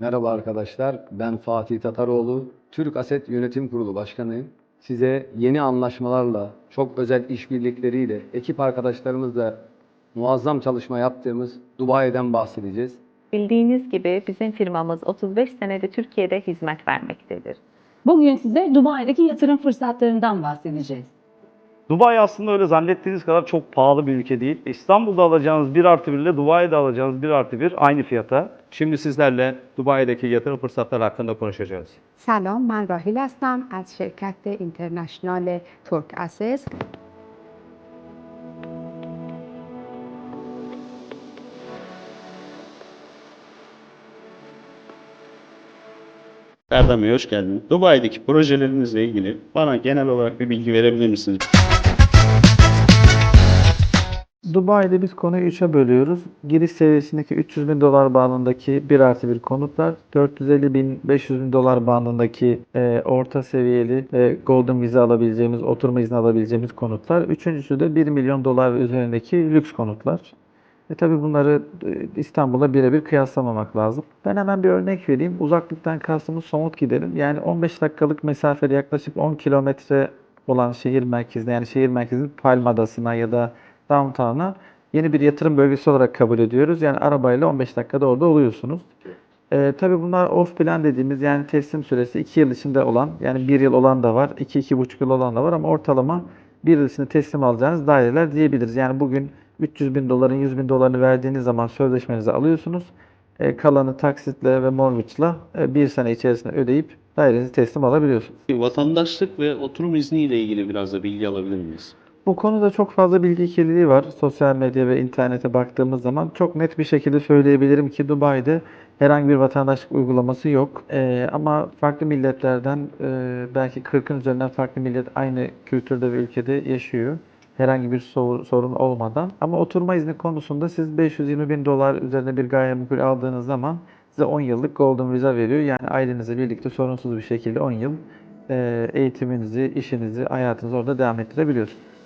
Merhaba arkadaşlar, ben Fatih Tataroğlu, Türk Aset Yönetim Kurulu Başkanıyım. Size yeni anlaşmalarla, çok özel işbirlikleriyle, ekip arkadaşlarımızla muazzam çalışma yaptığımız Dubai'den bahsedeceğiz. Bildiğiniz gibi bizim firmamız 35 senedir Türkiye'de hizmet vermektedir. Bugün size Dubai'deki yatırım fırsatlarından bahsedeceğiz. Dubai aslında öyle zannettiğiniz kadar çok pahalı bir ülke değil. İstanbul'da alacağınız 1 artı 1 ile Dubai'de alacağınız 1 artı 1 aynı fiyata. Şimdi sizlerle Dubai'deki yatırım fırsatları hakkında konuşacağız. سلام من راهیل هستم از شرکت اینترنشنال ترک اسس Erdem Bey hoş geldin. Dubai'deki projelerinizle ilgili bana genel olarak bir bilgi verebilir misiniz? Dubai'de biz konuyu 3'e bölüyoruz. Giriş seviyesindeki 300 bin dolar bandındaki 1 artı 1 konutlar, 450 bin 500 bin dolar bandındaki e, orta seviyeli ve golden vize alabileceğimiz, oturma izni alabileceğimiz konutlar. Üçüncüsü de 1 milyon dolar üzerindeki lüks konutlar. E tabi bunları e, İstanbul'a birebir kıyaslamamak lazım. Ben hemen bir örnek vereyim. Uzaklıktan kastımız somut gidelim. Yani 15 dakikalık mesafede yaklaşık 10 kilometre olan şehir merkezine yani şehir merkezinin Palma Adası'na ya da downtown'a yeni bir yatırım bölgesi olarak kabul ediyoruz. Yani arabayla 15 dakikada orada oluyorsunuz. Ee, tabii bunlar off plan dediğimiz yani teslim süresi 2 yıl içinde olan yani 1 yıl olan da var, 2-2,5 yıl olan da var ama ortalama 1 yıl içinde teslim alacağınız daireler diyebiliriz. Yani bugün 300 bin doların 100 bin dolarını verdiğiniz zaman sözleşmenizi alıyorsunuz. Ee, kalanı taksitle ve mortgage'la e, bir sene içerisinde ödeyip dairenizi teslim alabiliyorsunuz. Vatandaşlık ve oturum izni ile ilgili biraz da bilgi alabilir miyiz? Bu konuda çok fazla bilgi kirliliği var. Sosyal medya ve internete baktığımız zaman çok net bir şekilde söyleyebilirim ki Dubai'de herhangi bir vatandaşlık uygulaması yok. Ee, ama farklı milletlerden e, belki 40'ın üzerinden farklı millet aynı kültürde ve ülkede yaşıyor. Herhangi bir sor- sorun olmadan. Ama oturma izni konusunda siz 520 bin dolar üzerine bir gayrimenkul aldığınız zaman size 10 yıllık golden viza veriyor. Yani ailenizle birlikte sorunsuz bir şekilde 10 yıl e, eğitiminizi, işinizi, hayatınızı orada devam ettirebiliyorsunuz.